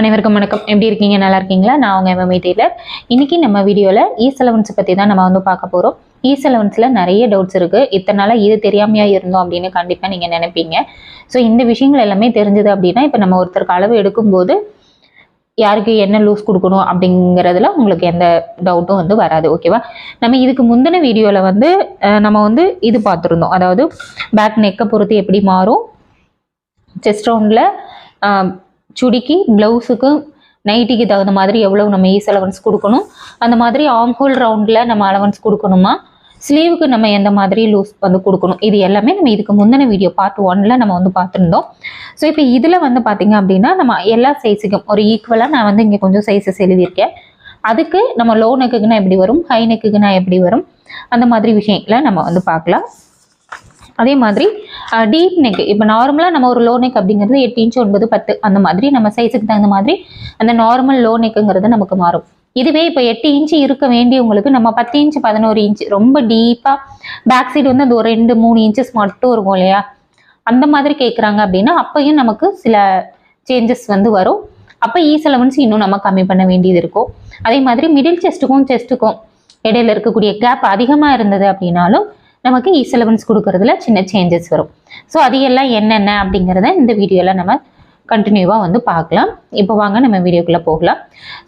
அனைவருக்கும் வணக்கம். எப்படி இருக்கீங்க? நல்லா இருக்கீங்களா? நான் உங்கள் எம்எம்ஐ டெய்லர். இன்றைக்கி நம்ம வீடியோவில் இ செலவன்ஸ் பற்றி தான் நம்ம வந்து பார்க்க போகிறோம் இ செலவன்ஸில் நிறைய டவுட்ஸ் இருக்குது இத்தனை நாளாக இது தெரியாமையாக இருந்தோம் அப்படின்னு கண்டிப்பாக நீங்கள் நினைப்பீங்க. ஸோ இந்த விஷயங்கள் எல்லாமே தெரிஞ்சது அப்படின்னா இப்போ நம்ம ஒருத்தருக்கு அளவு எடுக்கும்போது யாருக்கு என்ன லூஸ் கொடுக்கணும் அப்படிங்கிறதுல உங்களுக்கு எந்த டவுட்டும் வந்து வராது. ஓகேவா நம்ம இதுக்கு முந்தின வீடியோவில் வந்து நம்ம வந்து இது பார்த்துருந்தோம். அதாவது பேக் நெக்கை பொறுத்து எப்படி மாறும்? செஸ்ட் ரவுண்டில் சுடிக்கு ப்ளவுஸுக்கு நைட்டிக்கு தகுந்த மாதிரி எவ்வளோ நம்ம ஈஸ் அலவன்ஸ் கொடுக்கணும்? அந்த மாதிரி ஆம் ஹோல் ரவுண்டில் நம்ம அலவன்ஸ் கொடுக்கணுமா? ஸ்லீவுக்கு நம்ம எந்த மாதிரி லூஸ் வந்து கொடுக்கணும்? இது எல்லாமே நம்ம இதுக்கு முந்தின வீடியோ பார்ட் ஒன்ல நம்ம வந்து பார்த்துருந்தோம். ஸோ இப்போ இதில் வந்து பார்த்தீங்க அப்படின்னா நம்ம எல்லா சைஸுக்கும் ஒரு ஈக்குவலாக நான் வந்து இங்கே கொஞ்சம் சைஸஸ் எழுதியிருக்கேன். அதுக்கு நம்ம லோ நெக்குக்குன்னா எப்படி வரும்? ஹை நெக்குக்குன்னா எப்படி வரும்? அந்த மாதிரி விஷயங்களை நம்ம வந்து பார்க்கலாம். அதே மாதிரி டீப் நெக் இப்போ நார்மலாக நம்ம ஒரு லோ நெக் அப்படிங்கிறது எட்டு இன்ச் ஒன்பது பத்து அந்த மாதிரி நம்ம சைஸுக்கு தகுந்த மாதிரி அந்த நார்மல் லோ நெக்குங்கிறது நமக்கு மாறும். இதுவே இப்போ எட்டு இன்ச் இருக்க வேண்டியவங்களுக்கு நம்ம பத்து இன்ச் பதினோரு இன்ச் ரொம்ப டீப்பாக பேக் சைடு வந்து அந்த ஒரு ரெண்டு மூணு இன்ச்சஸ் மட்டும் இருக்கும் இல்லையா? அந்த மாதிரி கேட்குறாங்க அப்படின்னா அப்பையும் நமக்கு சில சேஞ்சஸ் வந்து வரும். அப்போ இ செலவன்ஸ் இன்னும் நம்ம கம்மி பண்ண வேண்டியது இருக்கும். அதே மாதிரி மிடில் செஸ்ட்டுக்கும் செஸ்ட்டுக்கும் இடையில இருக்கக்கூடிய கேப் அதிகமாக இருந்தது அப்படின்னாலும் நமக்கு இசலவன்ஸ் கொடுக்கறதுல சின்ன சேஞ்சஸ் வரும். ஸோ அது எல்லாம் என்னென்ன அப்படிங்கிறத இந்த வீடியோவில் நம்ம கண்டினியூவாக வந்து பார்க்கலாம். இப்போ வாங்க நம்ம வீடியோக்குள்ளே போகலாம்.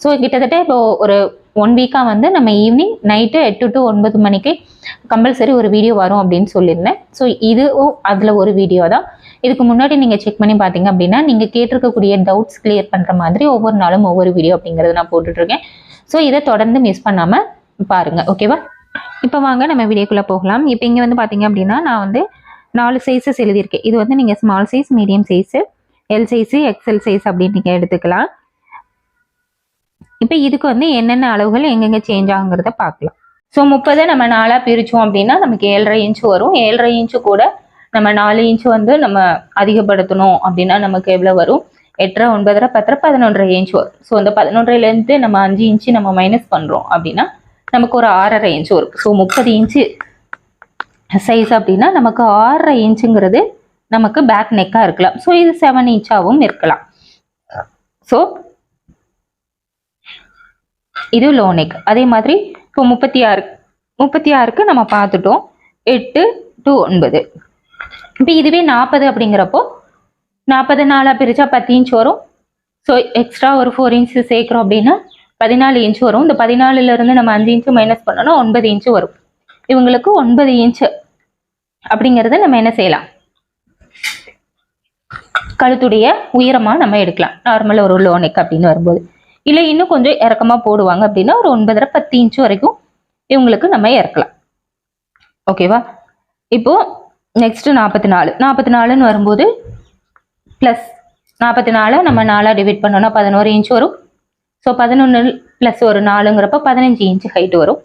ஸோ கிட்டத்தட்ட இப்போ ஒரு ஒன் வீக்காக வந்து நம்ம ஈவினிங் நைட்டு எட்டு டு ஒன்பது மணிக்கு கம்பல்சரி ஒரு வீடியோ வரும் அப்படின்னு சொல்லியிருந்தேன். ஸோ இதுவும் அதில் ஒரு வீடியோ தான். இதுக்கு முன்னாடி நீங்கள் செக் பண்ணி பார்த்தீங்க அப்படின்னா நீங்கள் கேட்டிருக்கக்கூடிய டவுட்ஸ் கிளியர் பண்ணுற மாதிரி ஒவ்வொரு நாளும் ஒவ்வொரு வீடியோ அப்படிங்கிறது நான் போட்டுட்ருக்கேன். ஸோ இதை தொடர்ந்து மிஸ் பண்ணாமல் பாருங்கள் ஓகேவா இப்போ வாங்க நம்ம வீடியோக்குள்ளே போகலாம். இப்போ இங்கே வந்து பார்த்தீங்க அப்படின்னா நான் வந்து நாலு சைஸஸ் எழுதியிருக்கேன். இது வந்து நீங்கள் small size medium size L size XL size அப்படின்னு நீங்கள் எடுத்துக்கலாம். இப்போ இதுக்கு வந்து என்னென்ன அளவுகள் எங்கெங்கே சேஞ்ச் ஆகுங்கிறத பார்க்கலாம் ஸோ முப்பதை நம்ம நாலாக பிரித்தோம் அப்படின்னா நமக்கு ஏழரை இன்ச்சு வரும். ஏழரை இன்ச்சு கூட நம்ம நாலு இன்ச்சு வந்து நம்ம அதிகப்படுத்தணும் அப்படின்னா நமக்கு எவ்வளோ வரும்? எட்டரை ஒன்பதரை பத்தரை பதினொன்றரை இன்ச்சு வரும். ஸோ அந்த பதினொன்றையிலேருந்து நம்ம அஞ்சு இன்ச்சு நம்ம மைனஸ் பண்ணுறோம் அப்படின்னா நமக்கு ஒரு ஆறரை இன்ச்சு வரும் ஸோ முப்பது இன்ச்சு சைஸ் அப்படின்னா நமக்கு ஆறரை இன்ச்சுங்கிறது நமக்கு பேக் நெக்காக இருக்கலாம். ஸோ இது செவன் இன்ச்சாகவும் இருக்கலாம். ஸோ இது லோ நெக் அதே மாதிரி இப்போ முப்பத்தி ஆறு முப்பத்தி ஆறுக்கு நம்ம பார்த்துட்டோம். எட்டு டு ஒன்பது. இப்போ இதுவே நாற்பது அப்படிங்கிறப்போ நாற்பது நாளாக பிரித்தா பத்து இன்ச் வரும். ஸோ எக்ஸ்ட்ரா ஒரு ஃபோர் இன்ச் சேர்க்குறோம் அப்படின்னா பதினாலு இன்ச் வரும். இந்த பதினாலுலேருந்து நம்ம அஞ்சு இன்ச்சு மைனஸ் பண்ணோம்னா ஒன்பது இன்ச்சு வரும். இவங்களுக்கு ஒன்பது இன்ச்சு அப்படிங்கிறத நம்ம என்ன செய்யலாம்? கழுத்துடைய உயரமா நம்ம எடுக்கலாம். நார்மல் ஒரு லோ அப்படின்னு வரும்போது. இல்லை இன்னும் கொஞ்சம் இறக்கமா போடுவாங்க அப்படின்னா ஒரு ஒன்பதரை பத்து இன்ச்சு வரைக்கும் இவங்களுக்கு நம்ம இறக்கலாம். ஓகேவா இப்போ நெக்ஸ்ட் நாற்பத்தி நாலு நாற்பத்தி நாலுன்னு வரும்போது ப்ளஸ் நாற்பத்தி நாலு நம்ம நாலாக டிவைட் பண்ணோம்னா பதினோரு இன்ச் வரும். ஸோ பதினொன்று ப்ளஸ் ஒரு நாலுங்கிறப்ப பதினஞ்சு இன்ச்சு ஹைட் வரும்.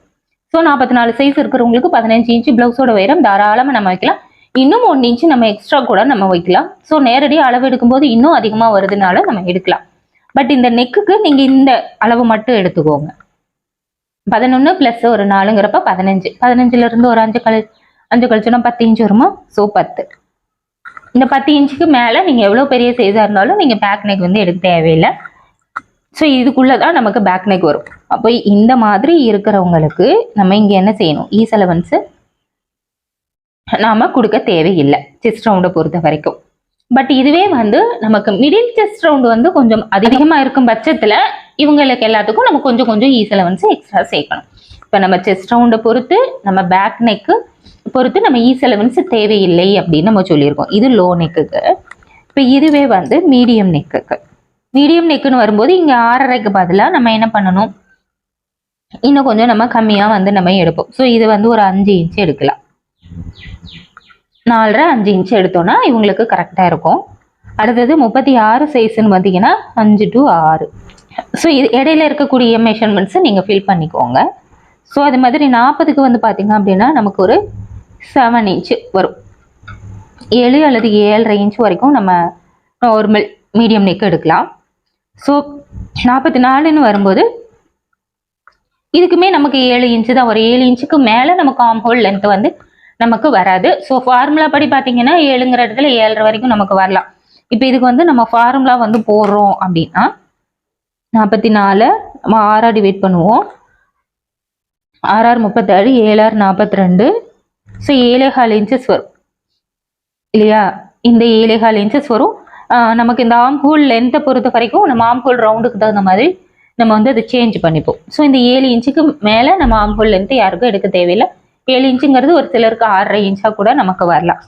ஸோ நாற்பத்தி நாலு சைஸ் இருக்கிறவங்களுக்கு பதினஞ்சு இன்ச்சு ப்ளவுஸோட உயரம் தாராளமாக நம்ம வைக்கலாம். இன்னும் ஒன்று இன்ச்சு நம்ம எக்ஸ்ட்ரா கூட நம்ம வைக்கலாம். ஸோ நேரடியாக அளவு எடுக்கும்போது இன்னும் அதிகமாக வருதுனால நம்ம எடுக்கலாம். பட் இந்த நெக்குக்கு நீங்கள் இந்த அளவு மட்டும் எடுத்துக்கோங்க. பதினொன்று ப்ளஸ் ஒரு நாலுங்கிறப்ப பதினஞ்சு. பதினஞ்சுலேருந்து ஒரு அஞ்சு கழி அஞ்சு கழிச்சோன்னா பத்து இன்ச்சு வருமா? ஸோ பத்து. இந்த பத்து இன்ச்சுக்கு மேலே நீங்கள் எவ்வளோ பெரிய சைஸாக இருந்தாலும் நீங்கள் பேக் நெக் வந்து எடுக்க தேவையில்லை. ஸோ இதுக்குள்ளே தான் நமக்கு பேக் நெக் வரும். அப்போ இந்த மாதிரி இருக்கிறவங்களுக்கு நம்ம இங்கே என்ன செய்யணும்? ஈஸ் அலவன்ஸு நாம் கொடுக்க தேவையில்லை செஸ்ட் ரவுண்டை பொறுத்த வரைக்கும். பட் இதுவே வந்து நமக்கு மிடில் செஸ்ட் ரவுண்டு வந்து கொஞ்சம் அதிகமாக இருக்கும் பட்சத்தில் இவங்களுக்கு எல்லாத்துக்கும் நம்ம கொஞ்சம் கொஞ்சம் ஈஸ் அலவன்ஸ் எக்ஸ்ட்ரா சேர்க்கணும். இப்போ நம்ம செஸ்ட் ரவுண்டை பொறுத்து நம்ம பேக் நெக்கு பொறுத்து நம்ம e ஈஸ் அலவன்ஸ் தேவையில்லை அப்படின்னு நம்ம சொல்லியிருக்கோம். இது லோ நெக்குக்கு இப்போ இதுவே வந்து மீடியம் நெக்குக்கு மீடியம் நெக்குன்னு வரும்போது இங்கே ஆறரைக்கு பதிலாக நம்ம என்ன பண்ணணும்? இன்னும் கொஞ்சம் நம்ம கம்மியாக வந்து நம்ம எடுப்போம். ஸோ இது வந்து ஒரு அஞ்சு இன்ச்சு எடுக்கலாம். நாலரை அஞ்சு இன்ச்சு எடுத்தோன்னா இவங்களுக்கு கரெக்டாக இருக்கும். அடுத்தது முப்பத்தி ஆறு சைஸ்ன்னு பார்த்தீங்கன்னா அஞ்சு டு ஆறு. ஸோ இது இடையில இருக்கக்கூடிய மெஷர்மெண்ட்ஸை நீங்கள் ஃபில் பண்ணிக்கோங்க. ஸோ அது மாதிரி நாற்பதுக்கு வந்து பார்த்தீங்க அப்படின்னா நமக்கு ஒரு செவன் இன்ச்சு வரும். ஏழு அல்லது ஏழரை இன்ச் வரைக்கும் நம்ம நார்மல் மீடியம் நெக் எடுக்கலாம். ஸோ நாற்பத்தி நாலுன்னு வரும்போது இதுக்குமே நமக்கு ஏழு இன்ச்சு தான். ஒரு ஏழு இன்ச்சுக்கு மேலே நமக்கு ஆம் ஹோல் லென்த் வந்து நமக்கு வராது. ஸோ ஃபார்முலா படி பார்த்தீங்கன்னா ஏழுங்கிற இடத்துல ஏழரை வரைக்கும் நமக்கு வரலாம். இப்போ இதுக்கு வந்து நம்ம ஃபார்முலா வந்து போடுறோம் அப்படின்னா நாற்பத்தி நாலு நம்ம ஆறாக டிவைட் பண்ணுவோம். ஆறாறு முப்பத்தாறு ஏழாறு நாற்பத்தி ரெண்டு. ஸோ ஏழேகால் இன்ச்சஸ் வரும். இல்லையா? இந்த ஏழேகால் இன்ச்சஸ் வரும். நமக்கு இந்த ஆம்ஹோல் லென்த்தை பொறுத்த வரைக்கும் நம்ம ஆம்ஹோல் ரவுண்டுக்கு தகுந்த மாதிரி நம்ம வந்து அதை சேஞ்ச் பண்ணிப்போம். ஸோ இந்த ஏழு இன்ச்சுக்கு மேலே நம்ம ஆம்ஹோல் லென்த்து யாருக்கும் எடுக்க தேவையில்லை. ஏழு இன்ச்சுங்கிறது ஒரு சிலருக்கு ஆறரை இன்ச்சாக கூட நமக்கு வரலாம்.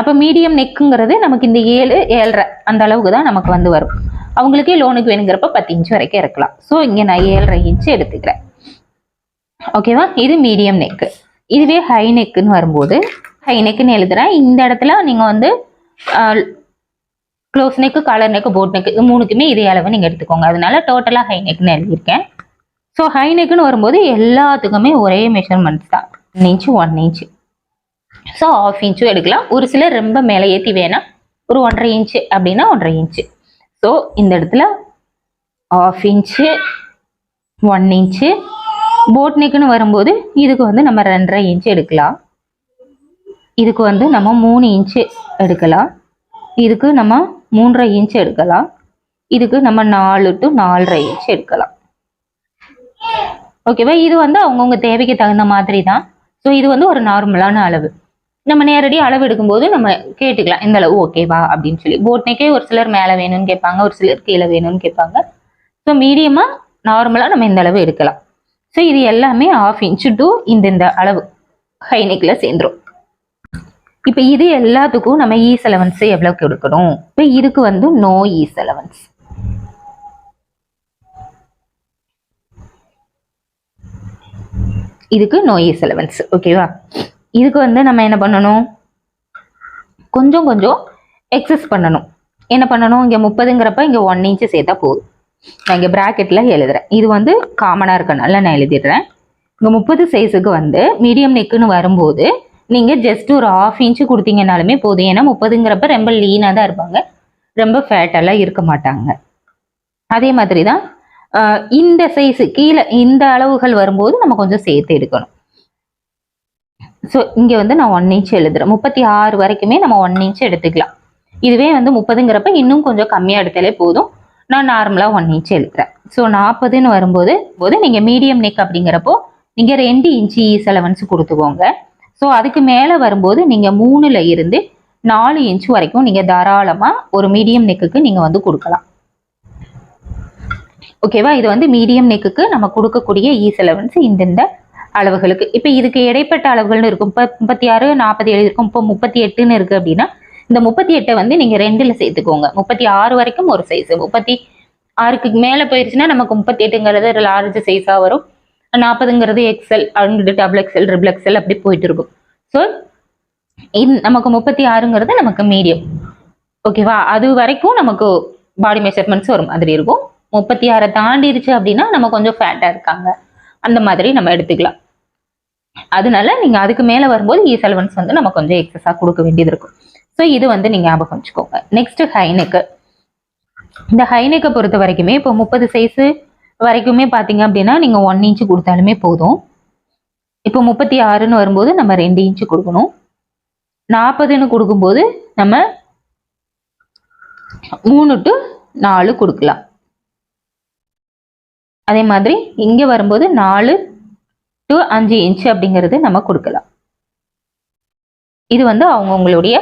அப்போ மீடியம் நெக்குங்கிறது நமக்கு இந்த ஏழு ஏழரை அந்த அளவுக்கு தான் நமக்கு வந்து வரும். அவங்களுக்கே லோனுக்கு வேணுங்கிறப்ப பத்து இன்ச் வரைக்கும் இருக்கலாம். ஸோ இங்கே நான் ஏழரை இன்ச்சு எடுத்துக்கிறேன். ஓகேவா இது மீடியம் நெக்கு இதுவே ஹை நெக்குன்னு வரும்போது ஹை நெக்குன்னு எழுதுறேன். இந்த இடத்துல நீங்கள் வந்து close neck collar neck boat neck இது மூணுக்குமே இதே அளவு நீங்கள் எடுத்துக்கோங்க. அதனால டோட்டலாக ஹை நெக்னு எழுதியிருக்கேன். ஸோ ஹை நெக்குன்னு வரும்போது எல்லாத்துக்குமே ஒரே மெஷர்மெண்ட்ஸ் தான். One inch one inch so half இன்ச்சும் எடுக்கலாம். ஒரு சிலர் ரொம்ப மேலே ஏற்றி வேணாம். ஒரு ஒன்றரை இன்ச்சு அப்படின்னா ஒன்றரை இன்ச்சு ஸோ இந்த இடத்துல half inch one inch boat நெக்குன்னு வரும்போது இதுக்கு வந்து நம்ம ரெண்டரை இன்ச்சு எடுக்கலாம். இதுக்கு வந்து நம்ம மூணு இன்ச்சு எடுக்கலாம். இதுக்கு நம்ம மூன்றரை இன்ச் எடுக்கலாம். இதுக்கு நம்ம நாலு டு நாலரை இன்ச் எடுக்கலாம். ஓகேவா இது வந்து அவங்கவுங்க தேவைக்கு தகுந்த மாதிரி தான். ஸோ இது வந்து ஒரு நார்மலான அளவு. நம்ம நேரடி அளவு எடுக்கும்போது நம்ம கேட்டுக்கலாம் இந்த அளவு ஓகேவா அப்படின்னு சொல்லி. போட்னைக்கே ஒரு சிலர் மேலே வேணும்னு கேட்பாங்க ஒரு சிலர் கீழே வேணும்னு கேட்பாங்க. ஸோ மீடியமாக நார்மலாக நம்ம இந்த அளவு எடுக்கலாம். ஸோ இது எல்லாமே ஆஃப் இன்ச்சு டு இந்த இந்த அளவு. ஹைனெக்கில் சேர்ந்துரும். இப்போ இது எல்லாத்துக்கும் நம்ம e ஈஸ் அலவன்ஸ் எவ்வளோக்கு கொடுக்கணும்? இப்போ இதுக்கு வந்து நோ ஈஸ் அலவன்ஸ் இதுக்கு நோ ஈஸ் அலவன்ஸ் ஓகேவா இதுக்கு வந்து நம்ம என்ன பண்ணணும்? கொஞ்சம் கொஞ்சம் எக்ஸஸ் பண்ணணும். என்ன பண்ணணும்? இங்கே முப்பதுங்கிறப்ப இங்கே ஒன் இன்ச்சு சேர்த்தா போதும். நான் இங்கே ப்ராக்கெட்டில் எழுதுறேன். இது வந்து காமனாக இருக்கனால நான் எழுதிடுறேன். இங்கே முப்பது சைஸுக்கு வந்து மீடியம் நெக்குன்னு வரும்போது நீங்கள் ஜஸ்ட் ஒரு ஆஃப் இன்ச்சு கொடுத்தீங்கனாலுமே போதும். ஏன்னா முப்பதுங்கிறப்ப ரொம்ப லீனாக தான் இருப்பாங்க. ரொம்ப ஃபேட்டெல்லாம் இருக்க மாட்டாங்க. அதே மாதிரி தான் இந்த சைஸு கீழே இந்த அளவுகள் வரும்போது நம்ம கொஞ்சம் சேர்த்து எடுக்கணும். ஸோ இங்கே வந்து நான் ஒன் இன்ச் எழுதுறேன். முப்பத்தி ஆறு வரைக்குமே நம்ம ஒன் இன்ச் எடுத்துக்கலாம். இதுவே வந்து முப்பதுங்கிறப்ப இன்னும் கொஞ்சம் கம்மியாக எடுத்தாலே போதும். நான் நார்மலாக ஒன் இன்ச் எழுதுறேன். ஸோ நாற்பதுன்னு வரும்போது போது நீங்கள் மீடியம் நெக் அப்படிங்கிறப்போ நீங்கள் ரெண்டு இன்ச்சு ஈஸ் அலவன்ஸ் கொடுத்துக்கோங்க. ஸோ அதுக்கு மேலே வரும்போது நீங்கள் மூணுல இருந்து நாலு இன்ச் வரைக்கும் நீங்கள் தாராளமாக ஒரு மீடியம் நெக்குக்கு நீங்கள் வந்து கொடுக்கலாம். ஓகேவா இது வந்து மீடியம் நெக்குக்கு நம்ம கொடுக்கக்கூடிய e ஈஸ் அலவன்ஸ் இந்தந்த அளவுகளுக்கு. இப்போ இதுக்கு இடைப்பட்ட அளவுகள்னு இருக்கும். இப்போ முப்பத்தி ஆறு நாற்பத்தி ஏழு இருக்கும். இப்போ முப்பத்தி எட்டுன்னு இருக்குது அப்படின்னா இந்த முப்பத்தி எட்டை வந்து நீங்கள் ரெண்டில் சேர்த்துக்கோங்க. முப்பத்தி ஆறு வரைக்கும் ஒரு சைஸ் முப்பத்தி ஆறுக்கு மேலே போயிடுச்சுன்னா நமக்கு முப்பத்தி எட்டுங்கிறது லார்ஜ் சைஸாக வரும். நாற்பதுங்கிறது எக்ஸல் அங்கிட்டு டபுள் எக்ஸல் ட்ரிபிள் எக்ஸல் அப்படி போயிட்டு இருக்கும். ஸோ இது நமக்கு முப்பத்தி ஆறுங்கிறது நமக்கு மீடியம் ஓகேவா அது வரைக்கும் நமக்கு பாடி மெஷர்மெண்ட்ஸ் ஒரு மாதிரி இருக்கும். முப்பத்தி ஆறை தாண்டிடுச்சு அப்படின்னா நம்ம கொஞ்சம் ஃபேட்டாக இருக்காங்க. அந்த மாதிரி நம்ம எடுத்துக்கலாம். அதனால நீங்கள் அதுக்கு மேலே வரும்போது e இ செலவன்ஸ் வந்து நம்ம கொஞ்சம் எக்ஸஸாக கொடுக்க வேண்டியது இருக்கும். ஸோ இது வந்து நீங்கள் ஞாபகம் வச்சுக்கோங்க. நெக்ஸ்ட் ஹைனக்கு இந்த ஹைனெக்கை பொறுத்த வரைக்குமே இப்போ முப்பது சைஸு வரைக்குமே பார்த்தீங்க அப்படின்னா நீங்கள் ஒன் இன்ச்சு கொடுத்தாலுமே போதும். இப்போ முப்பத்தி ஆறுன்னு வரும்போது நம்ம ரெண்டு இன்ச்சு கொடுக்கணும். நாற்பதுன்னு கொடுக்கும்போது நம்ம மூணு டு நாலு கொடுக்கலாம். அதே மாதிரி இங்கே வரும்போது நாலு டு அஞ்சு இன்ச் அப்படிங்கிறது நம்ம கொடுக்கலாம். இது வந்து அவங்கவுங்களுடைய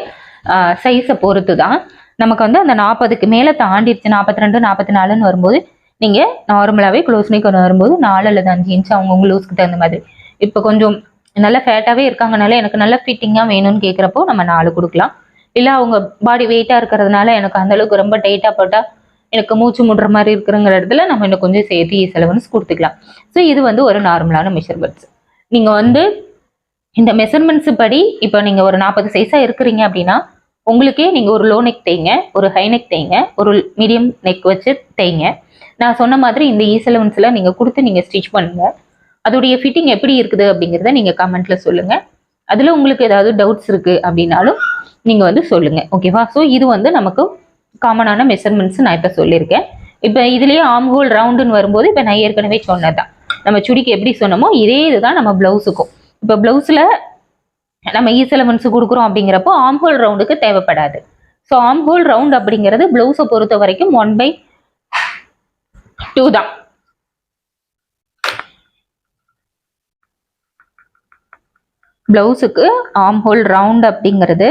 சைஸை பொறுத்து தான் நமக்கு வந்து அந்த நாற்பதுக்கு மேலே தாண்டிடுச்சு நாற்பத்தி ரெண்டு நாற்பத்தி நாலுன்னு வரும்போது நீங்கள் நார்மலாகவே க்ளோஸ் நெக் வரும்போது நாலு அல்லது அஞ்சு இன்ச் அவங்கவுங்க லூஸ்க்கு தகுந்த மாதிரி. இப்போ கொஞ்சம் நல்ல ஃபேட்டாகவே இருக்காங்கனால எனக்கு நல்ல ஃபிட்டிங்காக வேணும்னு கேட்குறப்போ நம்ம நாலு கொடுக்கலாம். இல்லை அவங்க பாடி வெயிட்டாக இருக்கிறதுனால எனக்கு அந்தளவுக்கு ரொம்ப டைட்டாக போட்டால் எனக்கு மூச்சு முடுற மாதிரி இருக்கிறங்கிற இடத்துல நம்ம இன்னும் கொஞ்சம் சேர்த்து செலவுன்னு கொடுத்துக்கலாம். ஸோ இது வந்து ஒரு நார்மலான மெஷர்மெண்ட்ஸ் நீங்கள் வந்து இந்த மெஷர்மெண்ட்ஸு படி இப்போ நீங்கள் ஒரு நாற்பது சைஸாக இருக்கிறீங்க அப்படின்னா உங்களுக்கே நீங்கள் ஒரு லோ நெக் தேய்ங்க ஒரு ஹை நெக் தேய்ங்க ஒரு மீடியம் நெக் வச்சு தேய்ங்க. நான் சொன்ன மாதிரி இந்த ஈ நீங்க நீங்கள் கொடுத்து நீங்கள் ஸ்டிச் பண்ணுங்க. அதோடைய ஃபிட்டிங் எப்படி இருக்குது அப்படிங்கிறத நீங்கள் கமெண்ட்டில் சொல்லுங்கள் அதில் உங்களுக்கு ஏதாவது டவுட்ஸ் இருக்குது அப்படின்னாலும் நீங்கள் வந்து சொல்லுங்கள் ஓகேவா ஸோ இது வந்து நமக்கு காமனான மெஷர்மெண்ட்ஸ் நான் இப்போ சொல்லியிருக்கேன். இப்போ இதுலேயே ஆம் ஹோல் ரவுண்டுன்னு வரும்போது இப்போ நான் ஏற்கனவே சொன்னதான் நம்ம சுடிக்கு எப்படி சொன்னோமோ இதே இதுதான் நம்ம ப்ளவுஸுக்கும் இப்போ ப்ளவுஸில் நம்ம ஈசலவன்ஸ் கொடுக்குறோம் அப்படிங்கிறப்போ ஆம் ஹோல் ரவுண்டுக்கு தேவைப்படாது. ஸோ ஆம் ஹோல் ரவுண்ட் அப்படிங்கிறது ப்ளவுஸை பொறுத்த வரைக்கும் ஒன் பை டூ தான். பிளவுஸுக்கு ஆம் ஹோல் ரவுண்ட் அப்படிங்கிறது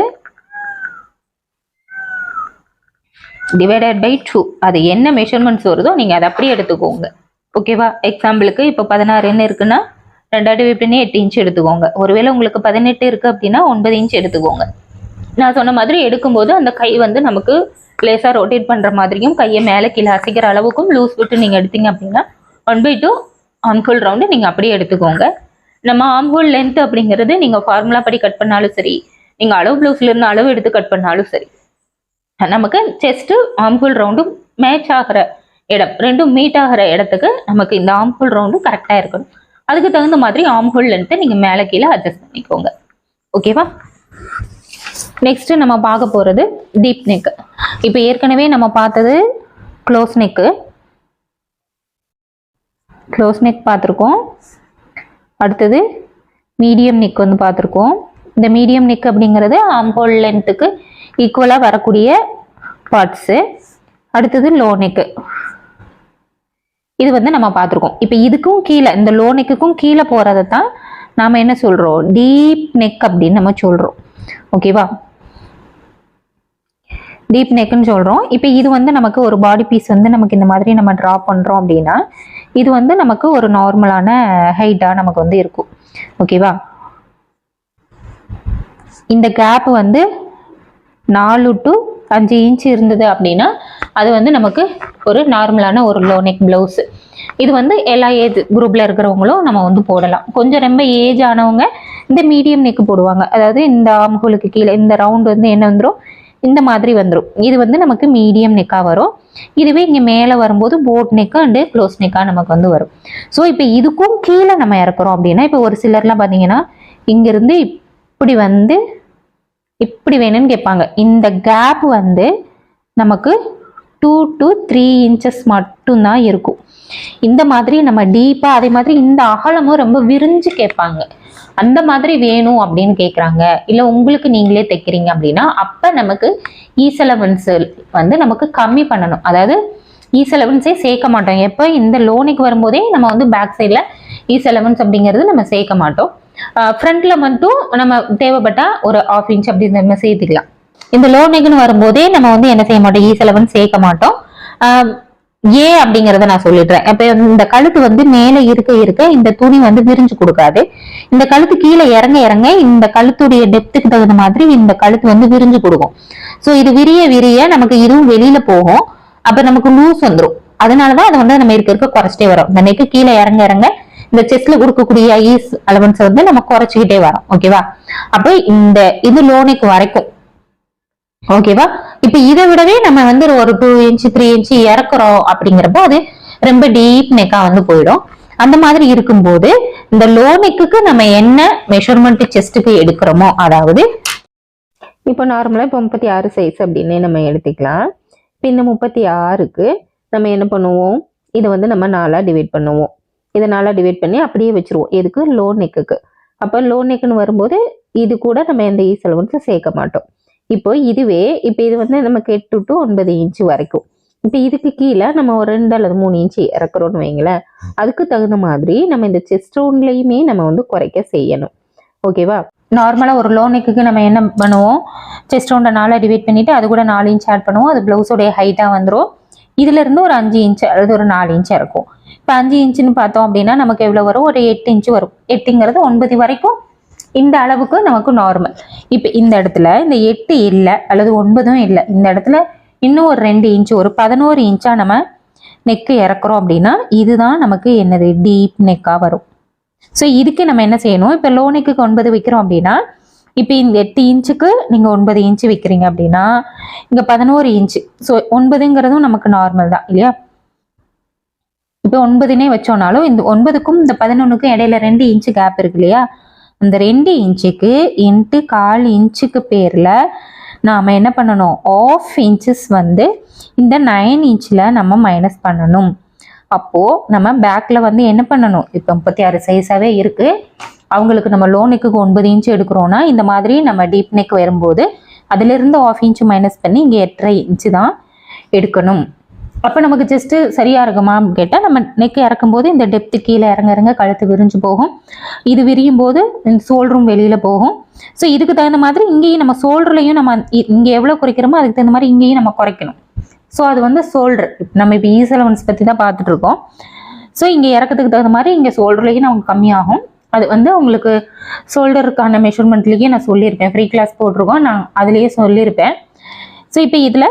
டிவைடட் பை டூ அது என்ன மெஷர்மெண்ட்ஸ் வருதோ நீங்கள் அதை அப்படியே எடுத்துக்கோங்க. ஓகேவா எக்ஸாம்பிளுக்கு இப்போ பதினாறுன்னு இருக்குன்னா ரெண்டாயிரத்தி ஃபிஃப்டினே எட்டு இன்ச் எடுத்துக்கோங்க. ஒருவேளை உங்களுக்கு பதினெட்டு இருக்குது அப்படின்னா ஒன்பது இன்ச் எடுத்துக்கோங்க. நான் சொன்ன மாதிரி எடுக்கும்போது அந்த கை வந்து நமக்கு லேசாக ரொட்டேட் பண்ணுற மாதிரியும் கையை மேலே கீழே அசைக்கிற அளவுக்கும் லூஸ் விட்டு நீங்கள் எடுத்தீங்க அப்படின்னா one by two armhole round நீங்கள் அப்படியே எடுத்துக்கோங்க. நம்ம ஆம்ஹோல் லென்த் அப்படிங்கிறது நீங்கள் ஃபார்முலா படி கட் பண்ணாலும் சரி நீங்கள் அளவு ப்ளவுஸ்லேருந்து அளவு எடுத்து கட் பண்ணாலும் சரி நமக்கு செஸ்ட்டு ஆம்ஹோல் ரவுண்டும் மேட்ச் ஆகிற இடம் ரெண்டும் மீட் ஆகிற இடத்துக்கு நமக்கு இந்த ஆம்ஹோல் ரவுண்டு கரெக்டாக இருக்கணும். அதுக்கு தகுந்த மாதிரி ஆம்ஹோல் லென்த்தை நீங்கள் மேலே கீழே அட்ஜஸ்ட் பண்ணிக்கோங்க. ஓகேவா நெக்ஸ்ட் நம்ம பார்க்க போகிறது டீப் நெக் இப்போ ஏற்கனவே நம்ம பார்த்தது க்ளோஸ் நெக்கு க்ளோஸ் நெக் பார்த்துருக்கோம். அடுத்தது மீடியம் நெக் வந்து பார்த்துருக்கோம். இந்த மீடியம் நெக் அப்படிங்கிறது ஆம்ஹோல் லென்த்துக்கு ஈக்குவலாக வரக்கூடிய பார்ட்ஸு அடுத்தது லோ நெக்கு இது வந்து நம்ம பார்த்துருக்கோம். இப்போ இதுக்கும் கீழே இந்த லோ நெக்குக்கும் கீழே போகிறத தான் நாம் என்ன சொல்கிறோம் டீப் நெக் அப்படின்னு நம்ம சொல்கிறோம் ஓகேவா டீப் நெக்குன்னு சொல்கிறோம் இப்போ இது வந்து நமக்கு ஒரு பாடி பீஸ் வந்து நமக்கு இந்த மாதிரி நம்ம ட்ரா பண்ணுறோம் அப்படின்னா இது வந்து நமக்கு ஒரு நார்மலான ஹைட்டாக நமக்கு வந்து இருக்கும். ஓகேவா இந்த கேப் வந்து நாலு டு அஞ்சு இன்ச் இருந்தது அப்படின்னா அது வந்து நமக்கு ஒரு நார்மலான ஒரு லோ நெக் ப்ளவுஸ் இது வந்து எல்லா ஏஜ் குரூப்பில் இருக்கிறவங்களும் நம்ம வந்து போடலாம். கொஞ்சம் ரொம்ப ஏஜ் ஆனவங்க இந்த மீடியம் நெக் போடுவாங்க. அதாவது இந்த ஆம்ஹோலுக்கு கீழே இந்த ரவுண்ட் வந்து என்ன வந்துடும் இந்த மாதிரி வந்துடும் இது வந்து நமக்கு மீடியம் நெக்காக வரும். இதுவே இங்கே மேலே வரும்போது போட் நெக்கு அண்டு க்ளோஸ் நெக்காக நமக்கு வந்து வரும். ஸோ இப்போ இதுக்கும் கீழே நம்ம இறக்குறோம் அப்படின்னா இப்போ ஒரு சிலர்லாம் பார்த்தீங்கன்னா இங்கேருந்து இப்படி வந்து இப்படி வேணும்னு கேட்பாங்க. இந்த கேப் வந்து நமக்கு டூ டு த்ரீ இன்ச்சஸ் மட்டும்தான் இருக்கும். இந்த மாதிரி நம்ம டீப்பாக அதே மாதிரி இந்த அகலமும் ரொம்ப விரிஞ்சு கேட்பாங்க. அந்த மாதிரி வேணும் அப்படின்னு கேட்குறாங்க. இல்லை உங்களுக்கு நீங்களே தைக்கிறீங்க அப்படின்னா அப்போ நமக்கு e ஈசலவன்ஸ் வந்து நமக்கு கம்மி பண்ணணும். அதாவது e ஈசலவன்ஸே சேர்க்க மாட்டோம். எப்போ இந்த லோனுக்கு வரும்போதே நம்ம வந்து பேக் சைடில் ஈசலவன்ஸ் அப்படிங்கிறது நம்ம சேர்க்க மாட்டோம். ஃப்ரண்ட்ல மட்டும் நம்ம தேவைப்பட்டா ஒரு ஆஃப் இன்ச் அப்படி நம்ம சேர்த்துக்கலாம். இந்த லோனுக்குன்னு வரும்போதே நம்ம வந்து என்ன செய்ய மாட்டோம்? E ஈசலவன் சேர்க்க மாட்டோம். ஆஹ் ஏன் அப்படிங்கறத நான் சொல்லிடுறேன். இப்ப இந்த கழுத்து வந்து மேல இருக்க இருக்க இந்த துணி வந்து விரிஞ்சு கொடுக்காது. இந்த கழுத்து கீழே இறங்க இறங்க இந்த கழுத்துடைய டெப்த்துக்கு தகுந்த மாதிரி இந்த கழுத்து வந்து விரிஞ்சு கொடுக்கும். சோ இது விரிய விரிய நமக்கு இதுவும் வெளியில போகும். அப்ப நமக்கு லூஸ் வந்துடும் அதனாலதான் அதை வந்து நம்ம இருக்க இருக்க குறைச்சிட்டே வரும். இந்த நெக்கு கீழே இறங்க இறங்க இந்த செஸ்ட்ல கொடுக்கக்கூடிய ஈஸ் அலவன்ஸ் வந்து நம்ம குறைச்சிக்கிட்டே வரோம். ஓகேவா அப்ப இந்த இது லோனுக்கு வரைக்கும் ஓகேவா இப்ப இதை விடவே நம்ம வந்து ஒரு டூ இன்ச் த்ரீ இன்ச் இறக்குறோம் அப்படிங்கிறப்போ அது ரொம்ப டீப் நெக்கா வந்து போயிடும். அந்த மாதிரி இருக்கும்போது இந்த லோ நெக்குக்கு நம்ம என்ன மெஷர்மெண்ட் செஸ்ட்டுக்கு எடுக்கிறோமோ அதாவது இப்போ நார்மலாக இப்போ முப்பத்தி ஆறு சைஸ் அப்படின்னு நம்ம எடுத்துக்கலாம். இப்போ இந்த முப்பத்தி ஆறுக்கு நம்ம என்ன பண்ணுவோம்? இதை வந்து நம்ம நாலாக டிவைட் பண்ணுவோம். இதை நாலாக டிவைட் பண்ணி அப்படியே வச்சிருவோம். எதுக்கு? லோ நெக்குக்கு அப்போ லோ நெக்குன்னு வரும்போது இது கூட நம்ம எந்த ஈ செலவன்ஸும் சேர்க்க மாட்டோம். இப்போ இதுவே இப்போ இது வந்து நமக்கு எட்டு டு ஒன்பது இன்ச் வரைக்கும். இப்போ இதுக்கு கீழே நம்ம ஒரு ரெண்டு அல்லது மூணு இன்ச்சு இறக்குறோம்னு வைங்களேன். அதுக்கு தகுந்த மாதிரி நம்ம இந்த செஸ்ட் ரவுண்ட்லையுமே நம்ம வந்து குறைக்க செய்யணும். ஓகேவா நார்மலாக ஒரு லோ நெக்குக்கு நம்ம என்ன பண்ணுவோம்? செஸ்ட் ரவுண்டை டிவைட் பண்ணிட்டு அது கூட நாலு இன்ச் ஆட் பண்ணுவோம். அது ப்ளவுஸோடைய ஹைட்டாக வந்துடும் இதுலேருந்து ஒரு அஞ்சு இன்ச் அல்லது ஒரு நாலு இன்ச் இருக்கும் இப்போ அஞ்சு இன்ச்சுன்னு பார்த்தோம் அப்படின்னா நமக்கு எவ்வளோ வரும்? ஒரு எட்டு இன்ச்சு வரும். எட்டுங்கிறது ஒன்பது வரைக்கும் இந்த அளவுக்கு நமக்கு நார்மல் இப்போ இந்த இடத்துல இந்த எட்டு இல்லை அல்லது ஒன்பதும் இல்லை இந்த இடத்துல இன்னும் ஒரு ரெண்டு இன்ச் ஒரு பதினோரு இன்ச்சா நம்ம நெக்கு இறக்குறோம் அப்படின்னா இதுதான் நமக்கு என்னது? டீப் நெக்காக வரும். ஸோ இதுக்கு நம்ம என்ன செய்யணும்? இப்போ லோ நெக்குக்கு ஒன்பது வைக்கிறோம் அப்படின்னா இப்போ இந்த எட்டு இன்ச்சுக்கு நீங்கள் ஒன்பது இன்ச்சு வைக்கிறீங்க அப்படின்னா இங்கே பதினோரு இன்ச்சு ஸோ ஒன்பதுங்கிறதும் நமக்கு நார்மல் தான் இல்லையா? இப்போ ஒன்பதுனே வச்சோம்னாலும் இந்த ஒன்பதுக்கும் இந்த பதினொன்றுக்கும் இடையில ரெண்டு இன்ச்சு கேப் இருக்கு இல்லையா? அந்த ரெண்டு இன்ச்சுக்கு இன்ட்டு கால் இன்ச்சுக்கு பேரில் நாம் என்ன பண்ணணும்? ஆஃப் இன்ச்சஸ் வந்து இந்த நைன் இன்ச்சில் நம்ம மைனஸ் பண்ணணும். அப்போது நம்ம பேக்கில் வந்து என்ன பண்ணணும்? இப்போ முப்பத்தி ஆறு சைஸாகவே இருக்குது அவங்களுக்கு நம்ம லோனுக்கு ஒன்பது இன்ச்சு எடுக்கிறோன்னா இந்த மாதிரி நம்ம டீப் நெக் வரும்போது அதிலிருந்து ஆஃப் இன்ச்சு மைனஸ் பண்ணி இங்கே எட்டரை இன்ச்சு தான் எடுக்கணும். அப்போ நமக்கு ஜஸ்ட்டு சரியாக இருக்குமான்னு கேட்டால் நம்ம நெக் இறக்கும்போது இந்த டெப்த்து கீழே இறங்க இறங்க கழுத்து விரிஞ்சு போகும். இது விரியும் போது சோல்ரும் வெளியில் போகும். ஸோ இதுக்கு தகுந்த மாதிரி இங்கேயும் நம்ம சோல்டர்லையும் நம்ம இங்கே எவ்வளோ குறைக்கிறோமோ அதுக்கு தகுந்த மாதிரி இங்கேயும் நம்ம குறைக்கணும். ஸோ அது வந்து சோல்டர் நம்ம இப்போ ஈஸ் அலவன்ஸ் பற்றி தான் பார்த்துட்ருக்கோம் ஸோ இங்கே இறக்கத்துக்கு தகுந்த மாதிரி இங்கே சோல்டர்லேயும் நமக்கு கம்மியாகும். அது வந்து உங்களுக்கு ஷோல்டருக்கான மெஷர்மெண்ட்லேயே நான் சொல்லியிருப்பேன். ஃப்ரீ கிளாஸ் போட்டிருக்கோம். நான் அதுலேயே சொல்லியிருப்பேன். ஸோ இப்போ இதில்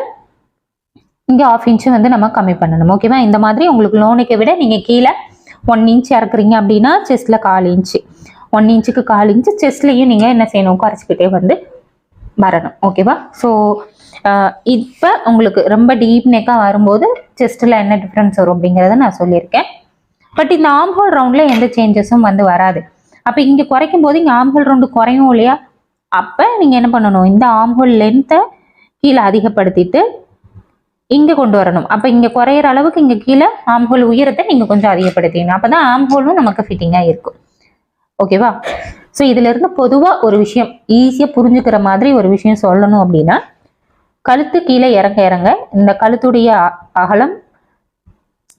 இங்கே ஆஃப் இன்ச்சு வந்து நம்ம கம்மி பண்ணணும். ஓகேவா இந்த மாதிரி உங்களுக்கு லோனுக்கு விட நீங்கள் கீழே ஒன் இன்ச் இறக்குறீங்க அப்படின்னா செஸ்ட்டில் கால் இன்ச்சு ஒன் இன்ச்சுக்கு கால் இன்ச்சு செஸ்ட்லேயும் நீங்கள் என்ன செய்யணும்? குறைச்சிக்கிட்டே வந்து வரணும். ஓகேவா ஸோ இப்போ உங்களுக்கு ரொம்ப டீப் நெக்காக வரும்போது செஸ்ட்டில் என்ன டிஃப்ரென்ஸ் வரும் அப்படிங்கிறத நான் சொல்லியிருக்கேன். பட் இந்த ஆம்ஹோல் ரவுண்டில் எந்த சேஞ்சஸும் வந்து வராது. அப்போ இங்கே குறைக்கும் போது இங்கே ஆம்ஹோல் ரவுண்டு குறையும் இல்லையா? அப்போ நீங்கள் என்ன பண்ணணும்? இந்த ஆம்ஹோல் லென்த்தை கீழே அதிகப்படுத்திட்டு இங்கே கொண்டு வரணும். அப்போ இங்கே குறையிற அளவுக்கு இங்கே கீழே ஆம்ஹோல் உயரத்தை நீங்கள் கொஞ்சம் அதிகப்படுத்திக்கணும் அப்போ தான் ஆம்ஹோலும் நமக்கு ஃபிட்டிங்காக இருக்கும். ஓகேவா ஸோ இதிலிருந்து பொதுவாக ஒரு விஷயம் ஈஸியாக புரிஞ்சுக்கிற மாதிரி ஒரு விஷயம் சொல்லணும் அப்படின்னா கழுத்து கீழே இறங்க இறங்க இந்த கழுத்துடைய அ- அகலம்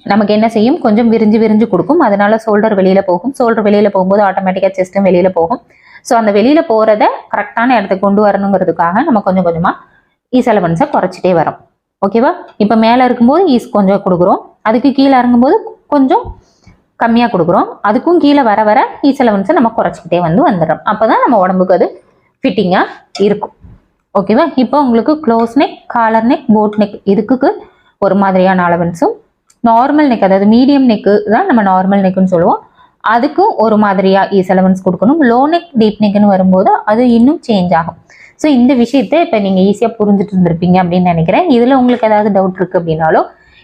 நமக்கு என்ன செய்யும்? கொஞ்சம் விரிஞ்சு விரிஞ்சு கொடுக்கும். அதனால ஷோல்டர் வெளியில் போகும். ஷோல்டர் வெளியில் போகும்போது ஆட்டோமேட்டிக்காக செஸ்ட்டும் வெளியில் போகும். ஸோ அந்த வெளியில் போகிறத கரெக்டான இடத்துக்கு கொண்டு வரணுங்கிறதுக்காக நம்ம கொஞ்சம் கொஞ்சமாக ஈஸ் அலவன்ஸை குறைச்சிட்டே வரோம். ஓகேவா? இப்போ மேலே இருக்கும்போது ஈஸ் கொஞ்சம் கொடுக்குறோம். அதுக்கு கீழே இறங்கும்போது கொஞ்சம் கம்மியாக கொடுக்குறோம். அதுக்கும் கீழே வர வர ஈஸ் அலவன்ஸை நம்ம குறைச்சிக்கிட்டே வந்து வந்துடுறோம். அப்போ தான் நம்ம உடம்புக்கு அது ஃபிட்டிங்காக இருக்கும். ஓகேவா? இப்போ உங்களுக்கு close neck collar neck boat neck இதுக்கு ஒரு மாதிரியான அலவன்ஸும் நார்மல் நெக் அதாவது மீடியம் நெக்கு தான் நம்ம நார்மல் நெக்குன்னு சொல்லுவோம். அதுக்கும் ஒரு மாதிரியா ஈஸ் அலவன்ஸ் கொடுக்கணும். லோ நெக் டீப் நெக்குன்னு வரும்போது அது இன்னும் சேஞ்ச் ஆகும். ஸோ இந்த விஷயத்தை இப்போ நீங்கள் ஈஸியாக புரிஞ்சுட்டு இருந்திருப்பீங்க அப்படின்னு நினைக்கிறேன். இதில் உங்களுக்கு ஏதாவது டவுட் இருக்குது அப்படின்னாலோ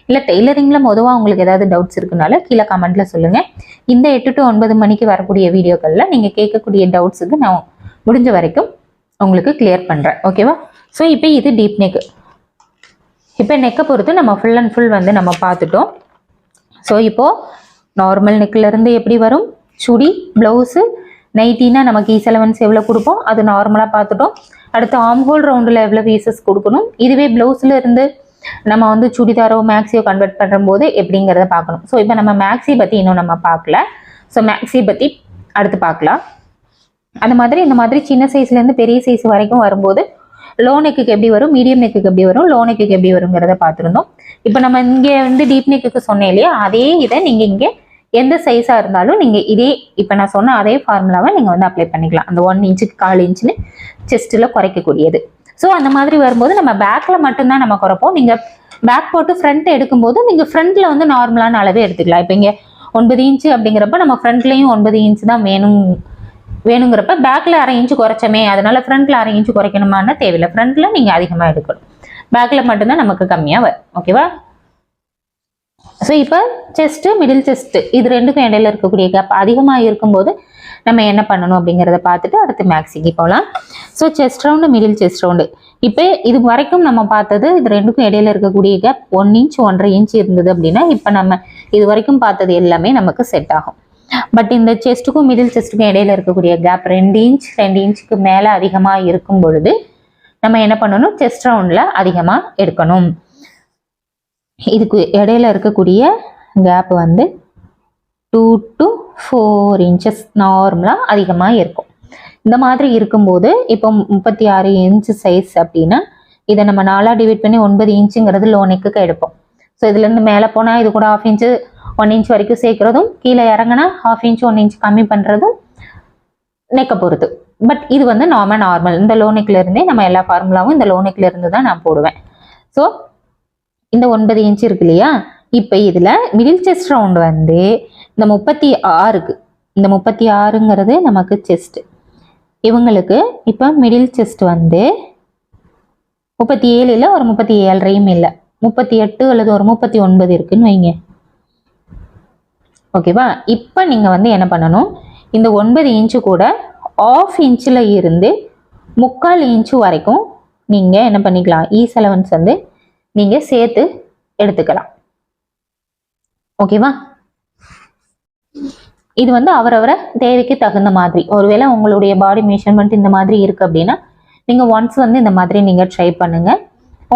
இல்லை டெய்லரிங்கில் மொதவாக உங்களுக்கு ஏதாவது டவுட்ஸ் இருக்குனால கீழே கமெண்ட்டில் சொல்லுங்கள் இந்த எட்டு டு ஒன்பது மணிக்கு வரக்கூடிய வீடியோக்களில் நீங்கள் கேட்கக்கூடிய டவுட்ஸுக்கு நான் முடிஞ்ச வரைக்கும் உங்களுக்கு கிளியர் பண்ணுறேன் ஓகேவா ஸோ இப்போ இது டீப் நெக் இப்போ நெக்கை பொறுத்து நம்ம ஃபுல் அண்ட் ஃபுல் வந்து நம்ம பார்த்துட்டோம். ஸோ இப்போது நார்மல் நெக்கிலேருந்து எப்படி வரும்? சுடி ப்ளவுஸு நைட்டினா நமக்கு ஈஸ் செலவன்ஸ் எவ்வளோ கொடுப்போம்? அது நார்மலாக பார்த்துட்டோம். அடுத்து ஆம் ஹோல் ரவுண்டில் எவ்வளோ பீசஸ் கொடுக்கணும்? இதுவே ப்ளவுஸில் இருந்து நம்ம வந்து சுடிதாரோ மேக்ஸியோ கன்வெர்ட் பண்ணும்போது எப்படிங்கிறத பார்க்கணும். ஸோ இப்போ நம்ம மேக்ஸி பற்றி இன்னும் நம்ம பார்க்கல. ஸோ மேக்ஸி பற்றி அடுத்து பார்க்கலாம். அந்த மாதிரி இந்த மாதிரி சின்ன சைஸ்லேருந்து பெரிய சைஸ் வரைக்கும் வரும்போது லோ நெக்குக்கு எப்படி வரும் மீடியம் நெக்குக்கு எப்படி வரும் லோ நெக்குக்கு எப்படி வருங்கிறத பார்த்துருந்தோம். இப்போ நம்ம இங்கே வந்து டீப் நெக்குக்கு சொன்னேன் இல்லையா? அதே இதை நீங்கள் இங்கே எந்த சைஸாக இருந்தாலும் நீங்கள் இதே இப்போ நான் சொன்ன அதே ஃபார்முலாவை நீங்கள் வந்து அப்ளை பண்ணிக்கலாம். அந்த ஒன் இன்ச்சுக்கு கால் இன்ச்சுன்னு செஸ்ட்டில் குறைக்கக்கூடியது. ஸோ அந்த மாதிரி வரும்போது நம்ம பேக்கில் மட்டும்தான் நம்ம குறைப்போம். நீங்கள் பேக் போட்டு ஃப்ரண்ட் எடுக்கும்போது நீங்கள் ஃப்ரண்ட்டில் வந்து நார்மலான அளவே எடுத்துக்கலாம். இப்போ இங்கே ஒன்பது இன்ச்சு அப்படிங்கிறப்ப நம்ம ஃப்ரண்ட்லேயும் ஒன்பது இன்ச்சு தான் வேணும் வேணுங்கிறப்ப பேக்கில் அரை இன்ச்சு குறைச்சமே அதனால ஃப்ரண்ட்டில் அரை இன்ச்சு குறைக்கணுமான்னு தேவையில்லை. ஃப்ரண்ட்டில் நீங்கள் அதிகமாக எடுக்கணும். பேக்கில் மட்டும்தான் நமக்கு கம்மியாக வரும். ஓகேவா ஸோ இப்போ செஸ்ட்டு மிடில் செஸ்ட்டு இது ரெண்டுக்கும் இடையில இருக்கக்கூடிய கேப் அதிகமாக இருக்கும்போது நம்ம என்ன பண்ணணும் அப்படிங்கிறத பார்த்துட்டு அடுத்து மேக்ஸிக்கு போகலாம். So chest round middle chest round இப்போ இது வரைக்கும் நம்ம பார்த்தது இது ரெண்டுக்கும் இடையில இருக்கக்கூடிய கேப் ஒன் இன்ச் ஒன்றரை இன்ச் இருந்தது அப்படின்னா இப்போ நம்ம இது வரைக்கும் பார்த்தது எல்லாமே நமக்கு செட் ஆகும். பட் இந்த செஸ்ட்டுக்கும் மிடில் செஸ்ட்டுக்கும் இடையில இருக்கக்கூடிய கேப் ரெண்டு இன்ச் ரெண்டு இன்ச்சுக்கு மேலே அதிகமாக இருக்கும் பொழுது நம்ம என்ன பண்ணணும்? செஸ்ட் ரவுண்டில் அதிகமாக எடுக்கணும். இதுக்கு இடையில இருக்கக்கூடிய கேப் வந்து டூ டு ஃபோர் இன்ச்சஸ் நார்மலாக அதிகமாக இருக்கும். இந்த மாதிரி இருக்கும்போது இப்போ முப்பத்தி ஆறு இன்ச் சைஸ் அப்படின்னா இதை நம்ம நாலாக டிவைட் பண்ணி ஒன்பது இன்ச்சுங்கிறது லோ எடுப்போம். ஸோ இதுலேருந்து மேலே போனால் இது கூட ஆஃப் இன்ச்சு ஒன் இன்ச் வரைக்கும் சேர்க்குறதும் கீழே இறங்கினா ஹாஃப் இன்ச் ஒன் இன்ச் கம்மி பண்ணுறதும் நெக்கை பொறுத்து. பட் இது வந்து நார்மல் நார்மல் இந்த லோ இருந்தே நம்ம எல்லா ஃபார்முலாவும் இந்த லோனுக்குலேருந்து இருந்து தான் நான் போடுவேன். ஸோ இந்த ஒன்பது இன்ச் இருக்கு இல்லையா? இப்போ இதில் மிடில் செஸ்ட் ரவுண்ட் வந்து இந்த முப்பத்தி ஆறுக்கு இந்த முப்பத்தி ஆறுங்கிறது நமக்கு செஸ்ட் இவங்களுக்கு இப்போ மிடில் செஸ்ட் வந்து முப்பத்தி ஏழு இல்லை ஒரு முப்பத்தி ஏழரையும் இல்லை. முப்பத்தி எட்டு அல்லது ஒரு முப்பத்தி ஒன்பது இருக்குன்னு வைங்க. ஓகேவா இப்போ நீங்கள் வந்து என்ன பண்ணணும்? இந்த ஒன்பது இன்ச்சு கூட ஆஃப் இன்ச்சில் இருந்து முக்கால் இன்ச்சு வரைக்கும் நீங்கள் என்ன பண்ணிக்கலாம்? E இ செலவன்ஸ் வந்து நீங்கள் சேர்த்து எடுத்துக்கலாம். ஓகேவா? இது வந்து அவரவரை தேவைக்கு தகுந்த மாதிரி. ஒருவேளை உங்களுடைய பாடி மெஷர்மெண்ட் இந்த மாதிரி இருக்கு அப்படின்னா நீங்கள் ஒன்ஸ் வந்து இந்த மாதிரி நீங்கள் ட்ரை பண்ணுங்க.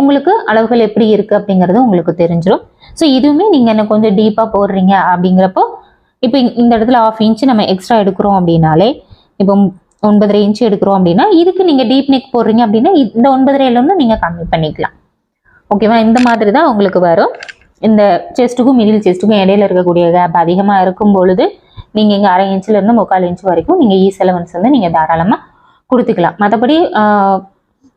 உங்களுக்கு அளவுகள் எப்படி இருக்குது அப்படிங்கிறது உங்களுக்கு தெரிஞ்சிடும் ஸோ இதுவுமே நீங்கள் என்ன கொஞ்சம் டீப்பாக போடுறீங்க அப்படிங்கிறப்போ இப்போ இந்த இடத்துல ஆஃப் இன்ச் நம்ம எக்ஸ்ட்ரா எடுக்கிறோம் அப்படின்னாலே இப்போ ஒன்பதரை இன்ச் எடுக்கிறோம் அப்படின்னா இதுக்கு நீங்கள் டீப் நெக் போடுறீங்க அப்படின்னா இந்த ஒன்பதரையிலேருந்து நீங்கள் கம்மி பண்ணிக்கலாம். ஓகேவா இந்த மாதிரி தான் உங்களுக்கு வரும். இந்த செஸ்ட்டுக்கும் மிடில் செஸ்ட்டுக்கும் இடையில இருக்கக்கூடிய கேப் அதிகமாக இருக்கும் பொழுது நீங்கள் இங்கே அரை இன்ச்சிலேருந்து முக்கால் இன்ச் வரைக்கும் நீங்கள் இ செலவன்ஸ் வந்து நீங்கள் தாராளமாக கொடுத்துக்கலாம். மற்றபடி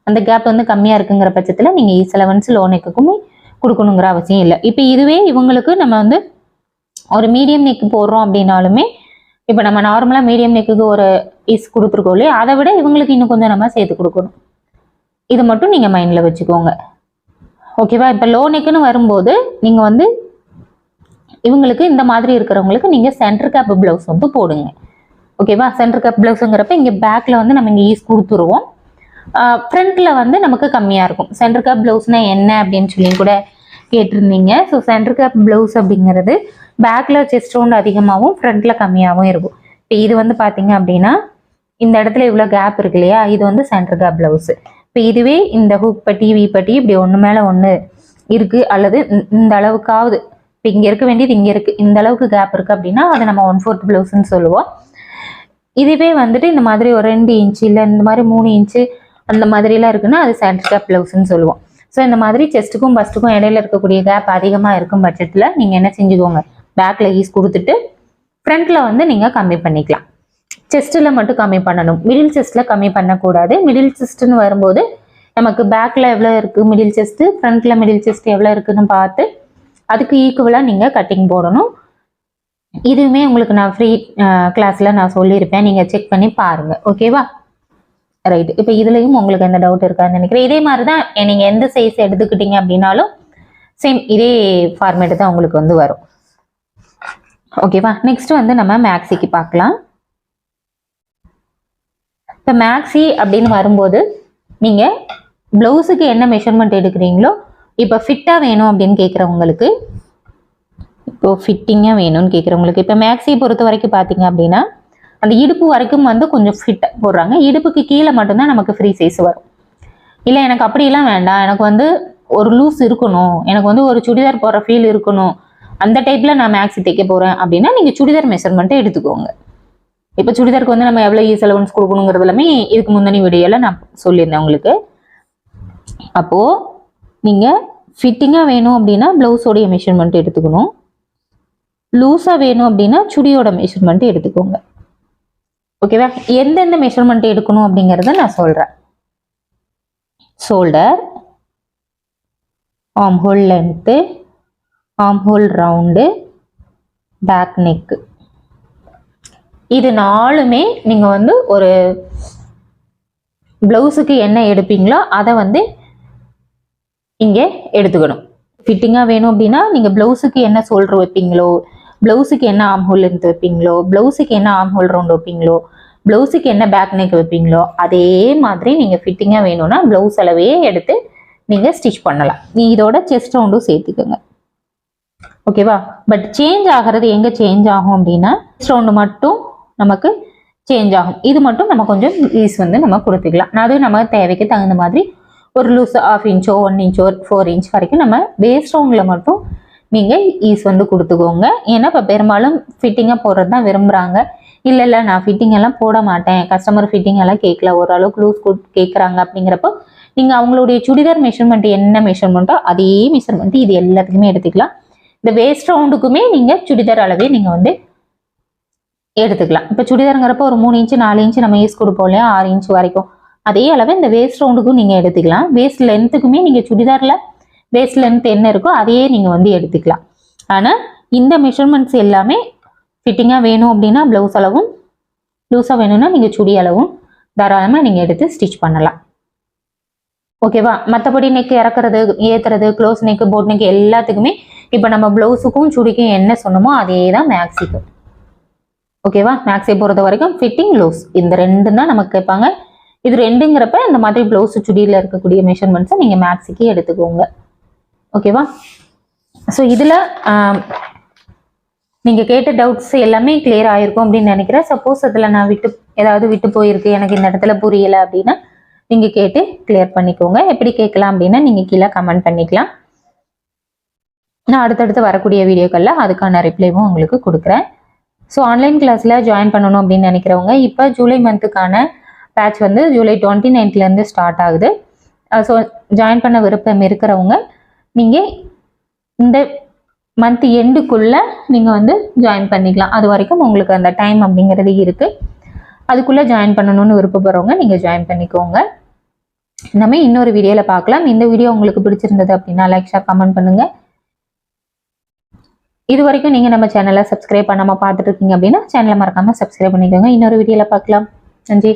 அந்த கேப் வந்து கம்மியாக இருக்குங்கிற பட்சத்தில் நீங்கள் இ செலவன்ஸ் லோனுக்குமே கொடுக்கணுங்கிற அவசியம் இல்லை. இப்போ இதுவே இவங்களுக்கு நம்ம வந்து ஒரு மீடியம் நெக் போடுறோம் அப்படின்னாலுமே இப்போ நம்ம நார்மலாக மீடியம் நெக்குக்கு ஒரு இஸ் கொடுத்துருக்கோம் இல்லையா அதை விட இவங்களுக்கு இன்னும் கொஞ்சம் நம்ம சேர்த்து கொடுக்கணும். இது மட்டும் நீங்கள் மைண்டில் வச்சுக்கோங்க. ஓகேவா இப்போ லோனுக்குன்னு வரும்போது நீங்கள் வந்து இவங்களுக்கு இந்த மாதிரி இருக்கிறவங்களுக்கு நீங்கள் சென்டர் கேப் ப்ளவுஸ் வந்து போடுங்க. ஓகேவா சென்டர் கேப் ப்ளவுஸுங்கிறப்ப இங்கே பேக்கில் வந்து நம்ம இங்கே ஈஸ் கொடுத்துருவோம். ஃப்ரண்ட்டில் வந்து நமக்கு கம்மியாக இருக்கும். சென்டர் கேப் ப்ளவுஸ்னால் என்ன அப்படின்னு சொல்லி கூட கேட்டிருந்தீங்க. ஸோ சென்டர் கேப் ப்ளவுஸ் அப்படிங்கிறது பேக்கில் செஸ்ட் ரவுண்ட் அதிகமாகவும் ஃப்ரண்ட்டில் கம்மியாகவும் இருக்கும். இப்போ இது வந்து பார்த்தீங்க அப்படின்னா இந்த இடத்துல இவ்வளோ கேப் இருக்கு இல்லையா? இது வந்து சென்டர் கேப் ப்ளவுஸு இப்போ இதுவே இந்த ஹூக் பட்டி வி பட்டி இப்படி ஒன்று மேலே ஒன்று இருக்குது அல்லது இந்த- அளவுக்காவது. இப்போ இங்கே இருக்க வேண்டியது இங்கே இருக்குது இந்த அளவுக்கு கேப் இருக்குது அப்படின்னா அதை நம்ம ஒன் ஃபோர்த் ப்ளவுஸ்ன்னு சொல்லுவோம். இதுவே வந்துட்டு இந்த மாதிரி ஒரு ரெண்டு இன்ச்சு இல்லை இந்த மாதிரி மூணு இன்ச்சு அந்த மாதிரிலாம் இருக்குன்னா அது சென்டர் கேப் ப்ளவுஸ்ன்னு சொல்லுவோம். ஸோ இந்த மாதிரி செஸ்ட்டுக்கும் பஸ்ட்டுக்கும் இடையில இருக்கக்கூடிய கேப் அதிகமாக இருக்கும் பட்சத்தில் நீங்கள் என்ன செஞ்சுக்கோங்க? பேக்கில் ஈஸ் கொடுத்துட்டு ஃப்ரண்ட்டில் வந்து நீங்கள் கம்மி பண்ணிக்கலாம். செஸ்ட்டில் மட்டும் கம்மி பண்ணணும். மிடில் செஸ்ட்டில் கம்மி பண்ணக்கூடாது. மிடில் செஸ்ட்டுன்னு வரும்போது நமக்கு பேக்கில் எவ்வளோ இருக்குது மிடில் செஸ்ட்டு ஃப்ரண்ட்டில் மிடில் செஸ்ட் எவ்வளோ இருக்குதுன்னு பார்த்து அதுக்கு ஈக்குவலாக நீங்கள் கட்டிங் போடணும். இதுவுமே உங்களுக்கு நான் ஃப்ரீ கிளாஸில் நான் சொல்லியிருப்பேன். நீங்கள் செக் பண்ணி பாருங்கள் ஓகேவா ரைட் இப்போ இதுலேயும் உங்களுக்கு எந்த டவுட் இருக்கான்னு நினைக்கிறேன். இதே மாதிரி தான் நீங்கள் எந்த சைஸ் எடுத்துக்கிட்டீங்க அப்படின்னாலும் சேம் இதே ஃபார்மேட்டு தான் உங்களுக்கு வந்து வரும். ஓகேவா நெக்ஸ்ட் வந்து நம்ம மேக்ஸிக்கு பார்க்கலாம். இப்போ மேக்ஸி அப்படின்னு வரும்போது நீங்கள் ப்ளவுஸுக்கு என்ன மெஷர்மெண்ட் எடுக்கிறீங்களோ இப்போ ஃபிட்டாக வேணும் அப்படின்னு கேட்குறவங்களுக்கு இப்போ ஃபிட்டிங்காக வேணும்னு கேட்குறவங்களுக்கு இப்போ மேக்ஸியை பொறுத்த வரைக்கும் பார்த்தீங்க அப்படின்னா அந்த இடுப்பு வரைக்கும் வந்து கொஞ்சம் ஃபிட்டாக போடுறாங்க. இடுப்புக்கு கீழே மட்டும்தான் நமக்கு ஃப்ரீ சைஸ் வரும். இல்லை எனக்கு அப்படிலாம் வேண்டாம். எனக்கு வந்து ஒரு லூஸ் இருக்கணும். எனக்கு வந்து ஒரு சுடிதார் போடுற ஃபீல் இருக்கணும். அந்த டைப்பில் நான் மேக்ஸி தைக்க போகிறேன் அப்படின்னா நீங்கள் சுடிதார் மெஷர்மெண்ட்டை எடுத்துக்கோங்க. இப்போ சுடிதாருக்கு வந்து நம்ம எவ்வளோ ஈஸ் அலவன்ஸ் கொடுக்கணுங்கிறது எல்லாமே இதுக்கு முந்தினி வீடியோவில் நான் சொல்லியிருந்தேன் உங்களுக்கு. அப்போது நீங்கள் ஃபிட்டிங்காக வேணும் அப்படின்னா ப்ளவுஸோடைய மெஷர்மெண்ட் எடுத்துக்கணும். லூஸாக வேணும் அப்படின்னா சுடியோட மெஷர்மெண்ட் எடுத்துக்கோங்க. ஓகேவா எந்தெந்த மெஷர்மெண்ட் எடுக்கணும் அப்படிங்கிறத நான் சொல்கிறேன் shoulder arm hole length arm hole round back neck இது நாலுமே நீங்கள் வந்து ஒரு ப்ளவுஸுக்கு என்ன எடுப்பீங்களோ அதை வந்து இங்கே எடுத்துக்கணும். ஃபிட்டிங்காக வேணும் அப்படின்னா நீங்கள் ப்ளவுஸுக்கு என்ன சோல்டர் வைப்பீங்களோ ப்ளவுஸுக்கு என்ன ஆம் ஹோல் லென்த் வைப்பீங்களோ ப்ளவுஸுக்கு என்ன ஆம் ஹோல் ரவுண்ட் வைப்பீங்களோ ப்ளவுஸுக்கு என்ன பேக் நெக் வைப்பீங்களோ அதே மாதிரி நீங்கள் ஃபிட்டிங்காக வேணும்னா ப்ளவுஸ் அளவே எடுத்து நீங்கள் ஸ்டிச் பண்ணலாம். நீ இதோட செஸ்ட் ரவுண்டும் சேர்த்துக்கோங்க. ஓகேவா பட் சேஞ்ச் ஆகிறது எங்கே சேஞ்ச் ஆகும் அப்படின்னா செஸ்ட் ரவுண்டு மட்டும் நமக்கு சேஞ்ச் ஆகும். இது மட்டும் நம்ம கொஞ்சம் ஈஸ் வந்து நம்ம கொடுத்துக்கலாம். அது நம்ம தேவைக்கு தகுந்த மாதிரி ஒரு லூஸ் ஆஃப் இன்ச்சோ ஒன் இன்ச்சோ ஃபோர் இன்ச் வரைக்கும் நம்ம பேஸ் ரவுண்டில் மட்டும் நீங்கள் ஈஸ் வந்து கொடுத்துக்கோங்க. ஏன்னா இப்போ பெரும்பாலும் ஃபிட்டிங்காக போடுறது தான் விரும்புகிறாங்க இல்லை இல்லை நான் ஃபிட்டிங் எல்லாம் போட மாட்டேன். கஸ்டமர் ஃபிட்டிங் எல்லாம் கேட்கல. ஓரளவுக்கு லூஸ் கேட்குறாங்க அப்படிங்கிறப்போ நீங்கள் அவங்களுடைய சுடிதார் மெஷர்மெண்ட் என்ன மெஷர்மெண்ட்டோ அதே மெஷர்மெண்ட் இது எல்லாத்துக்குமே எடுத்துக்கலாம். இந்த வேஸ்ட் ரவுண்டுக்குமே நீங்கள் சுடிதார் அளவே நீங்கள் வந்து எடுத்துக்கலாம். இப்போ சுடிதாருங்கிறப்ப ஒரு மூணு இன்ச்சு நாலு இன்ச்சு நம்ம யூஸ் கொடுப்போம் இல்லையா? ஆறு இன்ச் வரைக்கும். அதே அளவு இந்த வேஸ்ட் ரவுண்டுக்கும் நீங்கள் எடுத்துக்கலாம். வேஸ்ட் லென்த்துக்குமே நீங்கள் சுடிதாரில் வேஸ்ட் லென்த் என்ன இருக்கோ அதையே நீங்கள் வந்து எடுத்துக்கலாம். ஆனால் இந்த மெஷர்மெண்ட்ஸ் எல்லாமே ஃபிட்டிங்காக வேணும் அப்படின்னா ப்ளவுஸ் அளவும் லூஸாக வேணும்னா நீங்கள் சுடி அளவும் தாராளமாக நீங்கள் எடுத்து ஸ்டிச் பண்ணலாம். ஓகேவா மற்றபடி நெக் இறக்குறது ஏற்றுறது க்ளோஸ் நெக்கு போட் நெக் எல்லாத்துக்குமே இப்போ நம்ம ப்ளவுஸுக்கும் சுடிக்கும் என்ன சொன்னோமோ அதே தான் மேக்ஸிக்கும் ஓகேவா மேக்ஸை பொறுத்த வரைக்கும் ஃபிட்டிங் லூஸ் இந்த ரெண்டு தான் நமக்கு கேட்பாங்க இது ரெண்டுங்கிறப்ப இந்த மாதிரி ப்ளவுஸ் சுடியில் இருக்கக்கூடிய மெஷர்மெண்ட்ஸை நீங்கள் மேக்ஸுக்கு எடுத்துக்கோங்க. ஓகேவா ஸோ இதில் நீங்கள் கேட்ட டவுட்ஸ் எல்லாமே கிளியர் ஆகிருக்கும் அப்படின்னு நினைக்கிறேன். சப்போஸ் அதில் நான் விட்டு ஏதாவது விட்டு போயிருக்கு எனக்கு இந்த இடத்துல புரியலை அப்படின்னா நீங்கள் கேட்டு கிளியர் பண்ணிக்கோங்க. எப்படி கேட்கலாம் அப்படின்னா நீங்கள் கீழே கமெண்ட் பண்ணிக்கலாம். நான் அடுத்தடுத்து வரக்கூடிய வீடியோக்களில் அதுக்கான ரிப்ளைவும் உங்களுக்கு கொடுக்குறேன். ஸோ ஆன்லைன் கிளாஸில் ஜாயின் பண்ணணும் அப்படின்னு நினைக்கிறவங்க இப்போ ஜூலை மந்த்துக்கான பேட்ச் வந்து ஜூலை டுவெண்ட்டி நைன்த்லேருந்து ஸ்டார்ட் ஆகுது. ஸோ ஜாயின் பண்ண விருப்பம் இருக்கிறவங்க நீங்கள் இந்த மந்த் எண்டுக்குள்ளே நீங்கள் வந்து ஜாயின் பண்ணிக்கலாம். அது வரைக்கும் உங்களுக்கு அந்த டைம் அப்படிங்கிறது இருக்குது அதுக்குள்ளே ஜாயின் பண்ணணும்னு விருப்பப்படுறவங்க நீங்கள் ஜாயின் பண்ணிக்கோங்க. நம்ம இன்னொரு வீடியோவில் பார்க்கலாம். இந்த வீடியோ உங்களுக்கு பிடிச்சிருந்தது அப்படின்னா லைக் ஷேர் கமெண்ட் பண்ணுங்கள் இது வரைக்கும் நீங்கள் நம்ம சேனலை சப்ஸ்கிரைப் பண்ணாமல் பார்த்துட்டு இருக்கீங்க அப்படின்னா சேனலை மறக்காமல் சப்ஸ்கிரைப் பண்ணிக்கோங்க. இன்னொரு வீடியோவில் பார்க்கலாம். நன்றி.